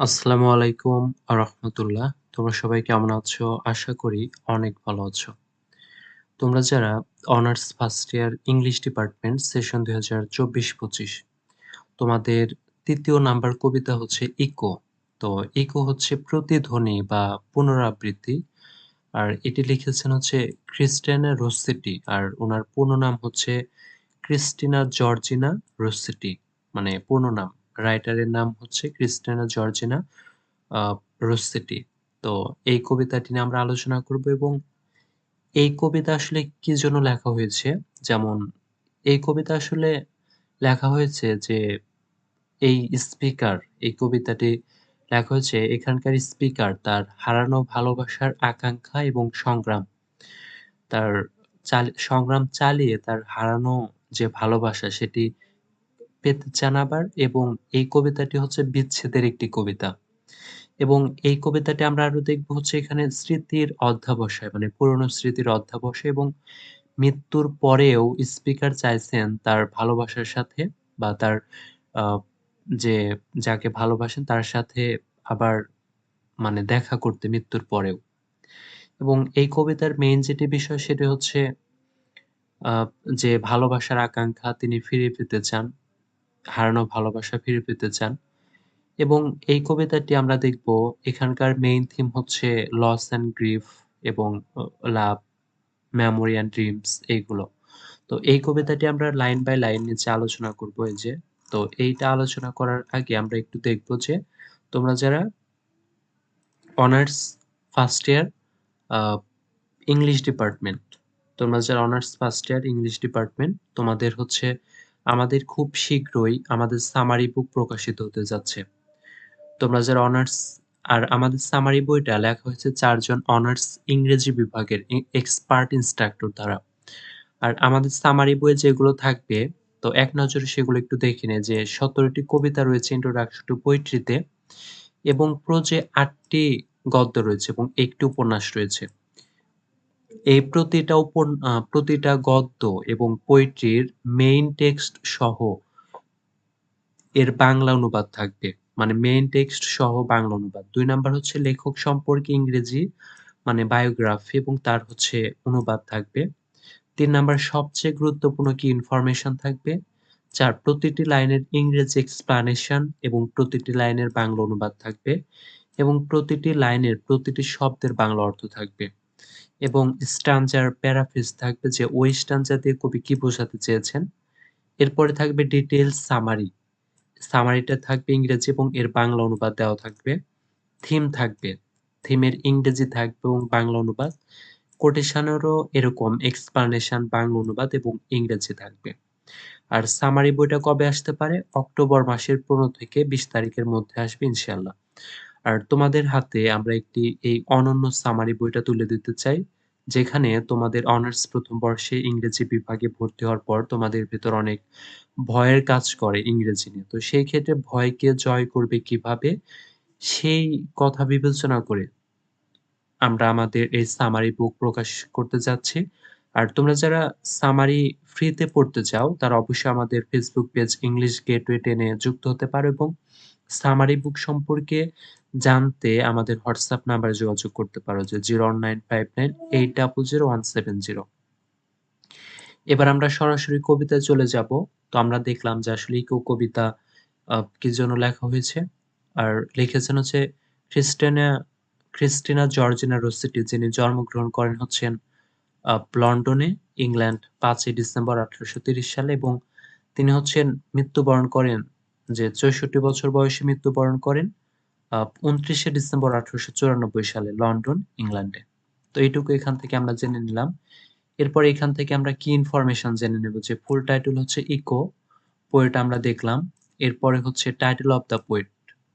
আসসালামু আলাইকুম রহমতুল্লাহ তোমরা সবাই কেমন আছো? আশা করি অনেক ভালো আছো। তোমরা যারা honours first year English department session ২০২৪-২৫ তোমাদের ৩য় নাম্বার কবিতা হচ্ছে ইকো। তো ইকো হচ্ছে প্রতিধ্বনি বা পুনরাবৃত্তি। আর এটি লিখেছেন হচ্ছে ক্রিস্টিয়ানা রসসেটি আর ওনার পূর্ণ নাম হচ্ছে ক্রিস্টিনা জর্জিনা রসসেটি মানে পূর্ণ নাম। রাইটারের নাম হচ্ছে ক্রিস্টিয়ানা জর্জিনা আ রসসেটি। তো এই কবিতাটি নিয়ে আমরা আলোচনা করব এবং এই কবিতা আসলে কি জন্য লেখা হয়েছে? যেমন, এই কবিতা আসলে লেখা হয়েছে যে, এই স্পিকার এই কবিতাটি লেখা হয়েছে, এখানকার স্পিকার তার হারানো ভালোবাসার আকাঙ্ক্ষা এবং সংগ্রাম। তার সংগ্রাম চালিয়ে তার হারানো যে ভালোবাসা, সেটি আবার এবং এই কবিতাটি হচ্ছে বিচ্ছেদের একটি কবিতা। এবং এই কবিতাটি আমরা আরও দেখব হচ্ছে এখানে স্মৃতির অধ্যাবসায় মানে পুরনো স্মৃতির অধ্যাবসায় এবং মৃত্যুর পরেও স্পিকার চাইছেন তার ভালোবাসার সাথে বা তার যে যাকে ভালোবাসেন তার সাথে আবার মানে দেখা করতে মৃত্যুর পরেও। এবং এই কবিতার মেইন যেটি বিষয় সেটি হচ্ছে যে ভালোবাসার আকাঙ্ক্ষা তিনি ফিরে পেতে চান। হারানো ভালোবাসা ফিরে পেতে চান। এবং এই কবিতাটি আমরা দেখব এখানকার মেইন থিম হচ্ছে লস অ্যান্ড গ্রিফ এবং লাভ, মেমোরি অ্যান্ড ড্রিমস এইগুলো। তো এই কবিতাটি আমরা লাইন বাই লাইন নিচে আলোচনা করব এই যে। তো এইটা আলোচনা করার আগে আমরা একটু দেখব যে তোমরা যারা honours first year English department, তোমরা যারা honours first year English department তোমাদের হচ্ছে আমাদের খুব শীঘ্রই আমাদের সামারি বুক প্রকাশিত হতে যাচ্ছে। তোমরা যারা অনার্স আর আমাদের সামারি বইটা লেখা হয়েছে চারজন অনার্স ইংরেজি বিভাগের এক্সপার্ট ইন্সট্রাক্টর দ্বারা। আর আমাদের সামারি বইয়ে যেগুলো থাকবে, তো এক নজরে সেগুলো একটু দেখে নে যে সতেরোটি কবিতা রয়েছে ইন্ট্রোডাকশন টু পোয়েট্রিতে এবং প্রোজে ৮ টি গদ্য রয়েছে এবং একটি উপন্যাস রয়েছে। এই প্রতিটা উপন আ, প্রতিটা গদ্য এবং পোয়েট্রির মেইন টেক্সট সহ এর বাংলা অনুবাদ থাকবে। মানে মেইন টেক্সট সহ বাংলা অনুবাদ। দুই নাম্বার হচ্ছে লেখক সম্পর্কে ইংরেজি মানে বায়োগ্রাফি এবং তার হচ্ছে অনুবাদ থাকবে। তিন নাম্বার, সবচেয়ে গুরুত্বপূর্ণ কি ইনফরমেশন থাকবে। ৪ প্রতিটি লাইনের ইংরেজি এক্সপ্লানেশন এবং প্রতিটি লাইনের বাংলা অনুবাদ থাকবে এবং প্রতিটি লাইনের প্রতিটি শব্দের বাংলা অর্থ থাকবে। এবং স্ট্যানজার প্যারাফ্রেজ থাকবে যে ওই স্ট্যানজা দিয়ে কবি কি বোঝাতে চেয়েছেন। এরপরে থাকবে ডিটেইলস সামারি। সামারিটা থাকবে ইংরেজি এবং এর বাংলা অনুবাদ দেওয়া থাকবে। থিম থাকবে। থিমের ইংরেজি থাকবে এবং বাংলা অনুবাদ। কোটেশনেরও এরকম এক্সপ্লানেশন বাংলা অনুবাদ এবং ইংরেজি থাকবে। আর সামারি বইটা কবে আসতে পারে? অক্টোবর মাসের ১৫ থেকে ২০ তারিখের মধ্যে আসবে ইনশাআল্লাহ। আর তোমাদের হাতে আমরা একটি, এই অনন্য সামারি বইটা তুলে দিতে চাই। যেখানে তোমাদের অনার্স প্রথম বর্ষে ইংরেজি বিভাগে ভর্তি হওয়ার পর তোমাদের ভেতর অনেক ভয়ের কাজ করে ইংরেজি নিয়ে। তো সেই ক্ষেত্রে ভয়কে জয় করবে কীভাবে? সেই কথা বিবেচনা করে আমরা আমাদের এই সামারি বুক প্রকাশ করতে যাচ্ছি। আর তোমরা যারা সামারি ফ্রিতে পড়তে চাও, তারা অবশ্যই আমাদের ফেসবুক পেজ ইংলিশ গেটওয়ে 10 এ যুক্ত হতে পারো এবং সামারি বুক সম্পর্কে জানতে আমাদের হোয়াটসঅ্যাপ নাম্বারে যোগাযোগ করতে পারো যে 01959800170 এবার আমরা সরাসরি কবিতায় চলে যাব। তো আমরা দেখলাম যে আসলে ইকো কবিতা কি জন্য লেখা হয়েছে। আর লিখেছেন হচ্ছে ক্রিস্টিনা ক্রিস্টিনা জর্জিনা রসসেটি যিনি জন্মগ্রহণ করেন হচ্ছেন লন্ডনে, ইংল্যান্ড পাঁচই ডিসেম্বর ১৮৩০ সালে এবং তিনি হচ্ছেন মৃত্যুবরণ করেন যে ৬৪ বছর বয়সে মৃত্যুবরণ করেন ২৯শে ডিসেম্বর ১৮৯৪ সালে লন্ডন, ইংল্যান্ডে। তো এইটুকু এখান থেকে আমরা জেনে নিলাম। এরপর এখান থেকে আমরা কি ইনফরমেশন জেনে নেব যে ফুল টাইটেল হচ্ছে ইকো, পোয়েট আমরা দেখলাম। এরপরে হচ্ছে টাইটেল অফ দ্য পোয়েট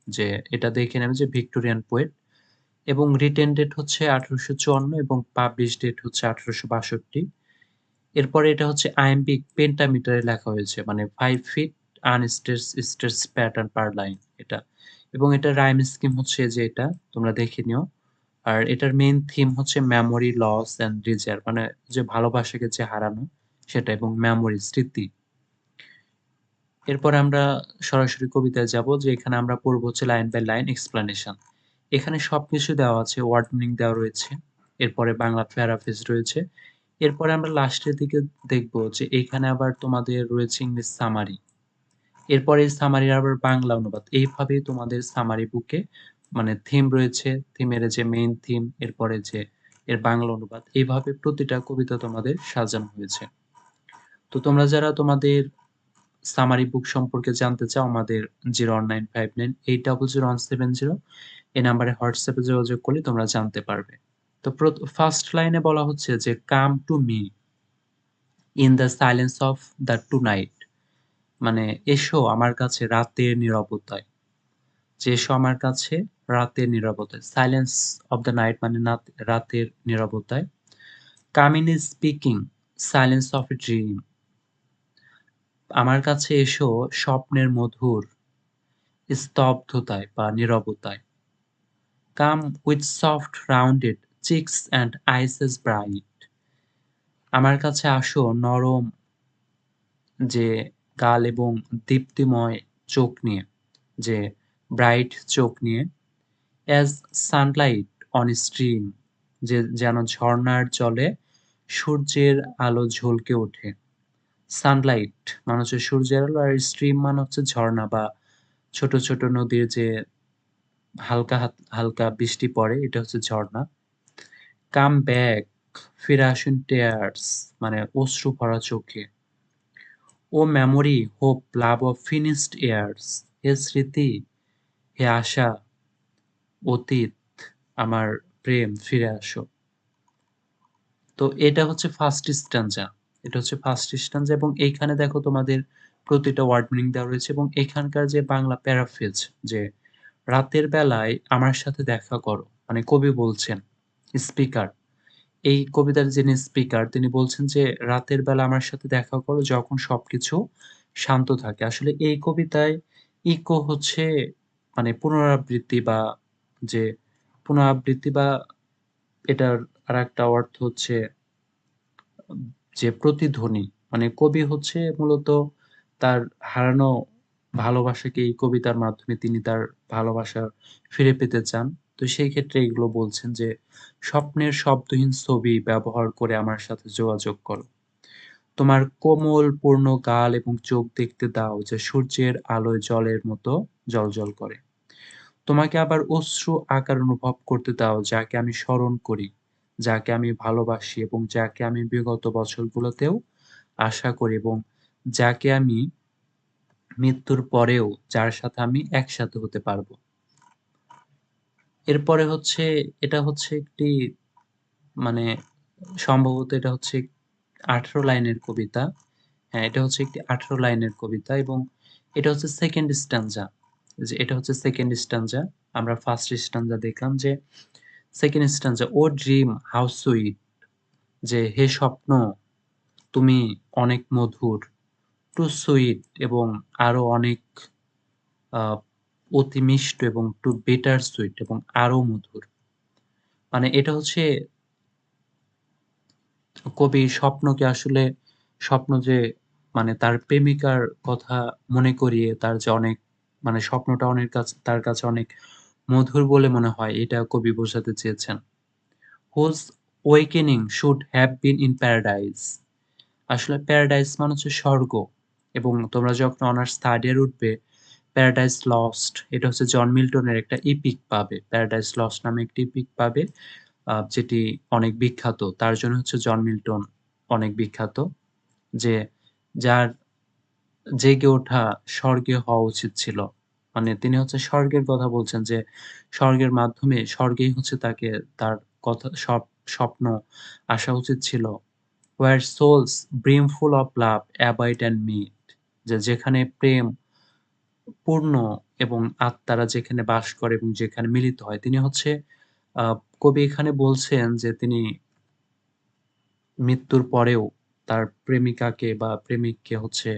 যে এটা দেখে নেবে যে ভিক্টোরিয়ান পোয়েট এবং রিটেন ডেট হচ্ছে ১৮৫৪ এবং পাবলিশ ডেট হচ্ছে ১৮৬২ এরপরে এটা হচ্ছে আইএমপি পেন্টামিটারে লেখা হয়েছে মানে five feet unstressed stressed pattern per line এটা এবং এটার রাইম স্কিম হচ্ছে যে এটা তোমরা দেখে নিও। আর এটার মেইন থিম হচ্ছে মেমোরি লস অ্যান্ড ডিজায়ার মানে যে ভালোবাসাকে যে হারানো সেটা এবং মেমোরি স্মৃতি। এরপরে আমরা সরাসরি কবিতায় যাব যে এখানে আমরা পড়ব হচ্ছে লাইন বাই লাইন এক্সপ্লানেশন। এখানে সবকিছু দেওয়া আছে, ওয়ার্ড মিনিং দেওয়া রয়েছে। এরপরে বাংলা প্যারাফ্রেজ রয়েছে। এরপরে আমরা লাস্টের দিকে দেখব যে এখানে আবার তোমাদের রয়েছে ইংলিশ সামারি। এরপরে সামারির আবার বাংলা অনুবাদ। এইভাবেই তোমাদের সামারি বুকে মানে থিম রয়েছে, থিমের যে মেইন থিম, এরপরে যে এর বাংলা অনুবাদ, এইভাবে প্রতিটা কবিতা তোমাদের সাজানো হয়েছে। তো তোমরা যারা তোমাদের সামারি বুক সম্পর্কে জানতে চাও আমাদের zero nine five nine eight double zero one seven zero এই নাম্বারে হোয়াটসঅ্যাপে যোগাযোগ করলে তোমরা জানতে পারবে তো ফার্স্ট লাইনে বলা হচ্ছে যে come to me in the silence of the tonight মানে এসো আমার কাছে রাতের নিরবতায়। যে এসো আমার কাছে রাতের নিরবতায়। সাইলেন্স অফ দ্য নাইট মানে রাতের নিরবতায়। Come in is speaking silence of a dream আমার কাছে এসো স্বপ্নের মধুর স্তব্ধতায় বা নীরবতায়। Come with soft rounded cheeks and eyes as bright আমার কাছে আসো নরম যে গাল এবং দীপ্তিময় চোখ নিয়ে, যে ব্রাইট চোখ নিয়ে অ্যাজ সানলাইট অন স্ট্রিম যে যেন ঝর্ণার জলে সূর্যের আলো ঝলকে ওঠে। সানলাইট মানে হচ্ছে সূর্যের আলো, আর স্ট্রিম মানে হচ্ছে ঝর্ণা বা ছোট ছোট নদীর যে হালকা হালকা বৃষ্টি পড়ে, এটা হচ্ছে ঝর্ণা। কাম ব্যাক ফিরে আসুন টেয়ার্স মানে অশ্রু ভরা চোখে। O memory, hope, love of finished years হে স্মৃতি। হে আশা, অতীত, আমার প্রেম, ফিরে আসো। তো এটা হচ্ছে ফার্স্ট স্ট্যান্ডা এটা হচ্ছে ফার্স্ট স্ট্যান্ডা এবং এইখানে দেখো তোমাদের প্রতিটা ওয়ার্ড মিনিং দেওয়া রয়েছে এবং এখানকার যে বাংলা প্যারাফ্রেজ যে রাতের বেলায় আমার সাথে দেখা করো মানে কবি বলছেন স্পিকার এই কবিতার যিনি স্পিকার তিনি বলছেন যে, রাতের বেলা আমার সাথে দেখা করো যখন সবকিছু শান্ত থাকে। আসলে এই কবিতায় ইকো হচ্ছে মানে পুনরাবৃত্তি বা যে পুনরাবৃত্তি বা এটার আর একটা অর্থ হচ্ছে, যে প্রতিধ্বনি। মানে কবি হচ্ছে মূলত তার হারানো ভালোবাসাকে এই কবিতার মাধ্যমে তিনি তার ভালোবাসা ফিরে পেতে চান। তো সেই ক্ষেত্রে এগুলো বলছেন যে, স্বপ্নের শব্দহীন ছবি ব্যবহার করে আমার সাথে যোগাযোগ করো। তোমার কোমল পূর্ণ গাল এবং চোখ দেখতে দাও যে সূর্যের আলোয় জলের মতো জলজল করে। তোমাকে আবার অশ্রু আকার অনুভব করতে দাও যাকে আমি স্মরণ করি, যাকে আমি ভালোবাসি এবং যাকে আমি বিগত বছরগুলোতেও আশা করি এবং যাকে আমি মৃত্যুর পরেও যার সাথে আমি একসাথে হতে পারব। এরপরে হচ্ছে, এটা হচ্ছে একটি মানে সম্ভবত এটা হচ্ছে আঠারো লাইনের কবিতা। হ্যাঁ এটা হচ্ছে একটি আঠারো লাইনের কবিতা এবং এটা হচ্ছে সেকেন্ড স্ট্যান্ডা যে এটা হচ্ছে সেকেন্ড স্ট্যান্ডা আমরা ফার্স্ট স্ট্যান্ডা দেখলাম যে second stanza O dream, how sweet যে, হে স্বপ্ন, তুমি অনেক মধুর টু সুইট এবং আরও অনেক অতি মিষ্ট এবং টু বেটার সুইট এবং আরও মধুর। মানে এটা হচ্ছে কবি স্বপ্নকে আসলে স্বপ্ন যে মানে তার প্রেমিকার কথা মনে করিয়ে তার যে অনেক মানে স্বপ্নটা অনেক কাছে, তার কাছে অনেক মধুর বলে মনে হয়, এটা কবি বোঝাতে চেয়েছেন। Whose wakening should have been in paradise আসলে প্যারাডাইজ মানে হচ্ছে স্বর্গ এবং তোমরা যখন অনার্স থার্ড ইয়ার উঠবে প্যারাডাইস লস্ট এটা হচ্ছে জন মিল্টনের একটা ইপিক পাবে প্যারাডাইস লস্ট নামে একটি ইপিক পাবে যেটি অনেক বিখ্যাত। তার জন্য হচ্ছে জন মিল্টন অনেক বিখ্যাত, যে যার জেগে ওঠা স্বর্গে হওয়া উচিত ছিল। মানে তিনি হচ্ছে স্বর্গের কথা বলছেন যে, স্বর্গের মাধ্যমে স্বর্গেই হচ্ছে তাকে তার কথা, সব স্বপ্ন আসা উচিত ছিল। Where souls brimful of love abide and meet যে যেখানে প্রেম পূর্ণ এবং আত্মারা যেখানে বাস করে এবং যেখানে মিলিত হয়, তিনি হচ্ছে কবি এখানে বলছেন যে তিনি মৃত্যুর পরেও তার প্রেমিকাকে বা প্রেমিককে হচ্ছে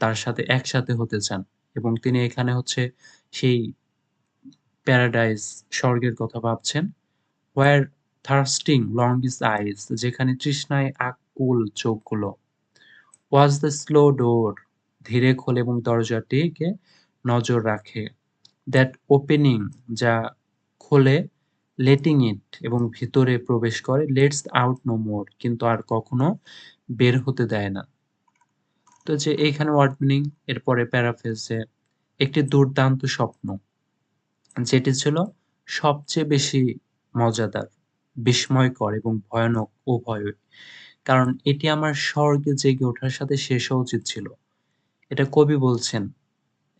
তার সাথে একসাথে হতে চান এবং তিনি এখানে হচ্ছে সেই প্যারাডাইস স্বর্গের কথা ভাবছেন ওয়ার থার্স্টিং লং ইস আইস যেখানে তৃষ্ণায় আকুল চোখগুলো ওয়াজ দ্য স্লো ডোর ধীরে খোলে এবং দরজাটিকে নজর রাখে। দ্যাট ওপেনিং যা খোলে লেটিং ইট এবং ভিতরে প্রবেশ করে লেটস আউট নো মোর কিন্তু আর কখনো বের হতে দেয় না। তো যে এইখানে ওয়ার্ড মিনিং এরপরে প্যারাফ্রেজে একটি দুর্দান্ত স্বপ্ন যেটি ছিল সবচেয়ে বেশি মজাদার, বিস্ময়কর এবং ভয়ানক উভয়ই। কারণ এটি আমার স্বর্গে জেগে ওঠার সাথে শেষ হওয়া উচিত ছিল। এটা কবি বলছেন।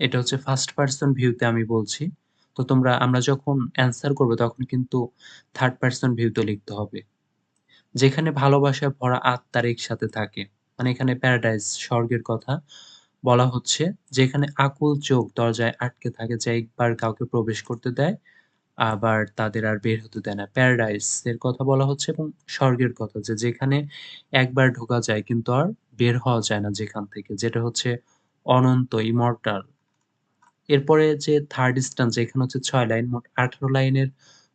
এটা হচ্ছে ফার্স্ট পারসন ভিউতে আমি বলছি। তো তোমরা, আমরা যখন অ্যান্সার করব তখন কিন্তু থার্ড পারসন ভিউতে লিখতে হবে। যেখানে ভালোবাসায় ভরা আত্মার একসাথে থাকে। মানে এখানে প্যারাডাইস স্বর্গের কথা বলা হচ্ছে যেখানে আকুল চোখ দরজায় আটকে থাকে, যে একবার কাউকে প্রবেশ করতে দেয়, আবার তাদের আর বের হতে দেয় না। প্যারাডাইস এর কথা বলা হচ্ছে এবং স্বর্গের কথা যে যেখানে একবার ঢোকা যায় কিন্তু আর বের হওয়া যায় না যেখান থেকে। যেটা হচ্ছে অনন্ত, ইমর্টাল। এরপরে যে থার্ড স্ট্যান্জা এখানে হচ্ছে ছয় লাইন, মোট ১৮ লাইনের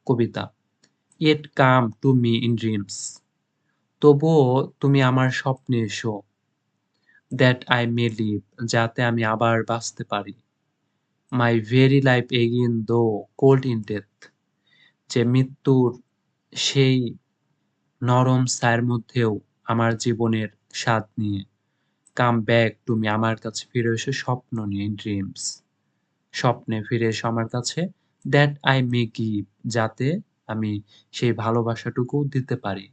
কবিতা। It come to me in dreams তবুও তুমি আমার স্বপ্নে এসো। দ্যাট আই মে লিভ যাতে আমি আবার বাঁচতে পারি। My very life again though cold in death যে মৃত্যুর সেই নরম ছায়ার মধ্যেও আমার জীবনের স্বাদ নিয়ে কাম ব্যাক তুমি আমার কাছে ফিরে এসো স্বপ্ন নিয়ে ড্রিমস স্বপ্নে ফিরে এসো আমার কাছে দ্যাট আই মে গিভ যাতে আমি সেই ভালোবাসাটুকু দিতে পারি।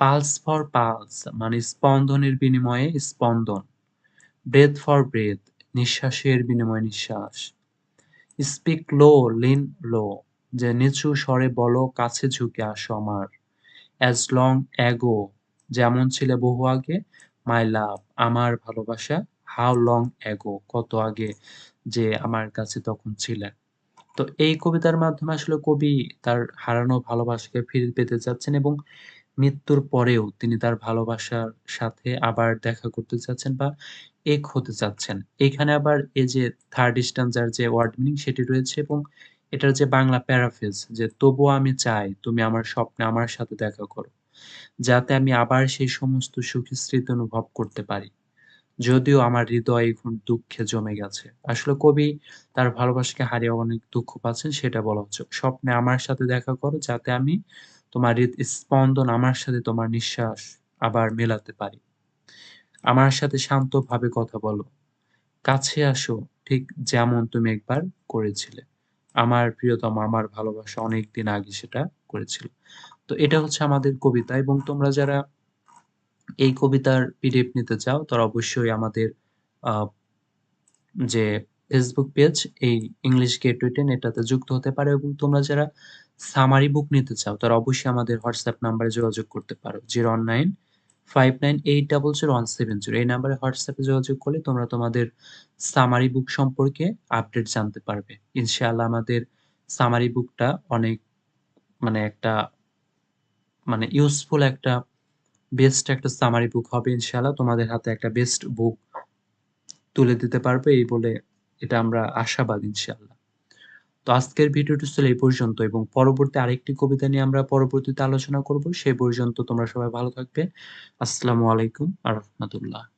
পালস ফর পালস মানে স্পন্দনের বিনিময়ে স্পন্দন। ব্রেথ ফর ব্রেথ নিঃশ্বাসের বিনিময়ে নিঃশ্বাস। স্পিক লো লিন লো যে নিচু স্বরে বলো, কাছে ঝুঁকে আসো আমার। অ্যাজ লং অ্যাগো যেমন ছিলে বহু আগে মাই লাভ, আমার ভালোবাসা, হাউ লং অ্যাগো কত আগে যে আমার কাছে তখন ছিলেন তো এই কবিতার মাধ্যমে আসলে কবি তার হারানো ভালোবাসাকে ফিরে পেতে চাচ্ছেন এবং মৃত্যুর পরেও তিনি তার ভালোবাসার সাথে আবার দেখা করতে চাচ্ছেন বা এক হতে চাচ্ছেন। এখানে আবার এই যে থার্ড স্ট্যান্জার যে ওয়ার্ড মিনিং সেটি রয়েছে এবং এটার যে বাংলা প্যারাফেজ যে, তবুও আমি চাই তুমি আমার স্বপ্নে আমার সাথে দেখা করো। যাতে আমি আবার সেই সমস্ত সুখী স্মৃতি অনুভব করতে পারি। যদিও আমার হৃদয় এখন দুঃখে জমে গেছে। আসলে কবি তার ভালোবাসাকে হারিয়ে অনেক দুঃখ পাচ্ছেন, সেটা বলা হচ্ছে। স্বপ্নে আমার সাথে দেখা করো, যাতে আমি তোমার হৃদস্পন্দন আমার সাথে তোমার নিঃশ্বাস আবার মেলাতে পারি। আমার সাথে শান্তভাবে কথা বলো। কাছে আসো, ঠিক যেমন তুমি একবার করেছিলে। আমার প্রিয়তম, আমার ভালোবাসা অনেকদিন আগে সেটা করেছিল। তো এটা হচ্ছে আমাদের কবিতা এবং তোমরা যারা এই কবিতার পিডিএফ নিতে চাও, তারা অবশ্যই আমাদের যে ফেসবুক পেজ এই ইংলিশ গেটওয়ে 10 এটাতে যুক্ত হতে পারো এবং তোমরা যারা সামারি বুক নিতে চাও, তারা অবশ্যই আমাদের হোয়াটসঅ্যাপ নাম্বারে যোগাযোগ করতে পারো 019 59800170 এই নাম্বারে হোয়াটসঅ্যাপে যোগাযোগ করলে তোমরা তোমাদের সামারি বুক সম্পর্কে আপডেট জানতে পারবে। ইনশাআল্লাহ আমাদের সামারি বুকটা অনেক মানে একটা মানে ইউজফুল একটা বেস্ট একটা সামারি বুক হবে ইনশাল্লাহ তোমাদের হাতে একটা বেস্ট বুক তুলে দিতে পারবে এই বলে এটা আমরা আশাবাদ ইনশাআল্লাহ। তো আজকের ভিডিওটি ছিল এই পর্যন্ত এবং পরবর্তী আরেকটি কবিতা নিয়ে আমরা পরবর্তীতে আলোচনা করব। সেই পর্যন্ত তোমরা সবাই ভালো থাকবে। আসসালামু আলাইকুম আ রহমাতুল্লাহ।